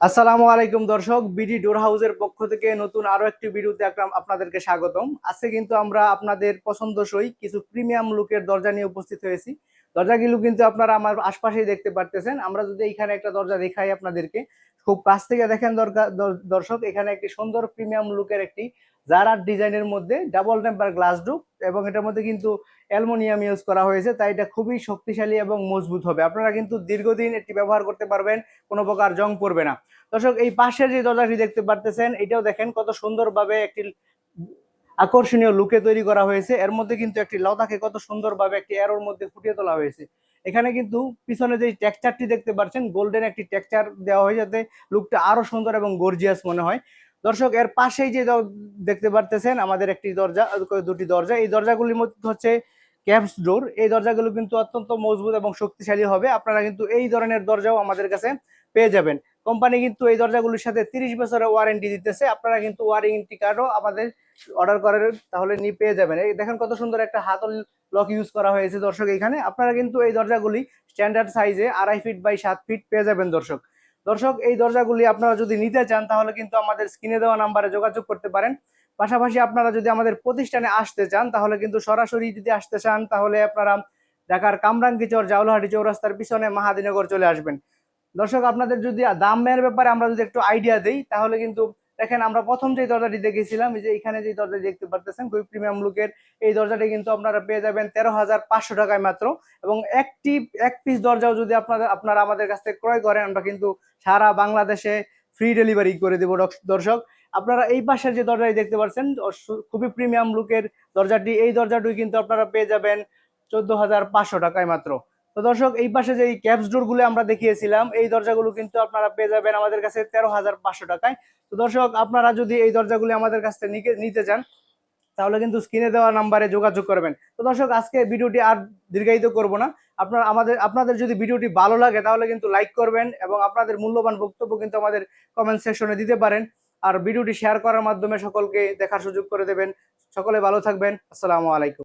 আসসালামু আলাইকুম দর্শক, বিডি ডোর হাউসের পক্ষ থেকে নতুন আরও একটি ভিডিওতে আপনাদেরকে স্বাগতম। আজকে কিন্তু আমরা আপনাদের পছন্দসই কিছু প্রিমিয়াম লুকের দরজা নিয়ে উপস্থিত হয়েছি। দরজাগুলো কিন্তু আপনারা আমার আশপাশেই দেখতে পারতেছেন। আমরা যদি এখানে একটা দরজা দেখাই আপনাদেরকে, খুব কাছ থেকে দেখেন দরকার দর্শক, এখানে একটি সুন্দর প্রিমিয়াম লুকের একটি জারার ডিজাইনের মধ্যে ডাবল টেম্পার গ্লাস ডুপ এবং এটার মধ্যে কিন্তু অ্যালমোনিয়াম ইউজ করা হয়েছে। তাই এটা খুবই শক্তিশালী এবং মজবুত হবে। আপনারা কিন্তু দীর্ঘদিন এটি ব্যবহার করতে পারবেন, কোনো প্রকার জং পড়বে না। দর্শক, এই পাশের যে দরজাটি দেখতে পারতেছেন, এটাও দেখেন কত সুন্দরভাবে একটি আকর্ষণীয় লুকে তৈরি করা হয়েছে। এর মধ্যে কিন্তু একটি লতাকে কত সুন্দরভাবে একটি এরোর মধ্যে ফুটিয়ে তোলা হয়েছে। এখানে কিন্তু পিছনে যে টেক্সচারটি দেখতে পাচ্ছেন গোল্ডেন একটি টেক্সচার দেওয়া হয়েছে যাতে লুকটা আরও সুন্দর এবং গর্জিয়াস মনে হয়। দর্শক, এর পাশেই যে দেখতে পারতেছেন আমাদের একটি দরজা, দুটি দরজা। এই দরজাগুলির মধ্যে হচ্ছে ক্যাপস ডোর, এই দরজাগুলো কিন্তু অত্যন্ত মজবুত এবং শক্তিশালী হবে। আপনারা কিন্তু এই ধরনের দরজাও আমাদের কাছে পেয়ে যাবেন। কোম্পানি কিন্তু এই দরজাগুলির সাথে তিরিশ বছরের ওয়ারেন্টি দিতেছে। আপনারা কিন্তু ওয়ারেন্টি কার্ডও আমাদের অর্ডার করেন তাহলে নিয়ে পেয়ে যাবেন। এই দেখেন কত সুন্দর একটা হাতল লক ইউজ করা হয়েছে দর্শক এখানে। আপনারা কিন্তু এই দরজাগুলি স্ট্যান্ডার্ড সাইজে আড়াই ফিট বাই সাত ফিট পেয়ে যাবেন দর্শক। দর্শক, এই দরজাগুলি আপনারা যদি নিতে চান তাহলে কিন্তু আমাদের স্ক্রিনে দেওয়া নাম্বারে যোগাযোগ করতে পারেন। পাশাপাশি আপনারা যদি আমাদের প্রতিষ্ঠানে আসতে চান, তাহলে কিন্তু সরাসরি যদি আসতে চান, তাহলে আপনারা ঢাকার কামরাঙ্গিচর জাউলহাটি চৌরাস্তার পিছনে মাহাদিনগর চলে আসবেন। দর্শক, আপনাদের যদি দামের ব্যাপারে আমরা যদি একটু আইডিয়া দিই, তাহলে কিন্তু দেখেন আমরা প্রথম যে দরজাটি দেখেছিলাম যে এখানে যে দরজাটি দেখতে পারতেছেন, খুবই প্রিমিয়াম লুকের এই দরজাটি কিন্তু আপনারা পেয়ে যাবেন তেরো হাজার পাঁচশো টাকায় মাত্র। এবং একটি, এক পিস দরজাও যদি আপনাদের আপনারা আমাদের কাছ থেকে ক্রয় করেন, আমরা কিন্তু সারা বাংলাদেশে ফ্রি ডেলিভারি করে দেবো, দর্শক। আপনারা এই পাশের যে দরজাটি দেখতে পাচ্ছেন খুবই প্রিমিয়াম লুকের দরজাটি, এই দরজাটি কিন্তু আপনারা পেয়ে যাবেন চোদ্দ হাজার পাঁচশো টাকায় মাত্র। তো দর্শক, এই পাশে যে ক্যাপস ডোরগুলো আমরা দেখিয়েছিলাম, এই দরজাগুলো কিন্তু আপনারা পেয়ে যাবেন আমাদের কাছে তেরো হাজার পাঁচশো টাকায়। তো দর্শক, আপনারা যদি এই দরজাগুলি আমাদের কাছ থেকে নিতে চান, তাহলে কিন্তু স্ক্রিনে দেওয়া নাম্বারে যোগাযোগ করবেন। তো দর্শক, আজকে ভিডিওটি আর দীর্ঘায়িত করব না। আপনার আমাদের, আপনাদের যদি ভিডিওটি ভালো লাগে, তাহলে কিন্তু লাইক করবেন এবং আপনাদের মূল্যবান বক্তব্য কিন্তু আমাদের কমেন্ট সেকশনে দিতে পারেন। আর ভিডিওটি শেয়ার করার মাধ্যমে সকলকে দেখার সুযোগ করে দেবেন। সকলে ভালো থাকবেন। আসসালামু আলাইকুম।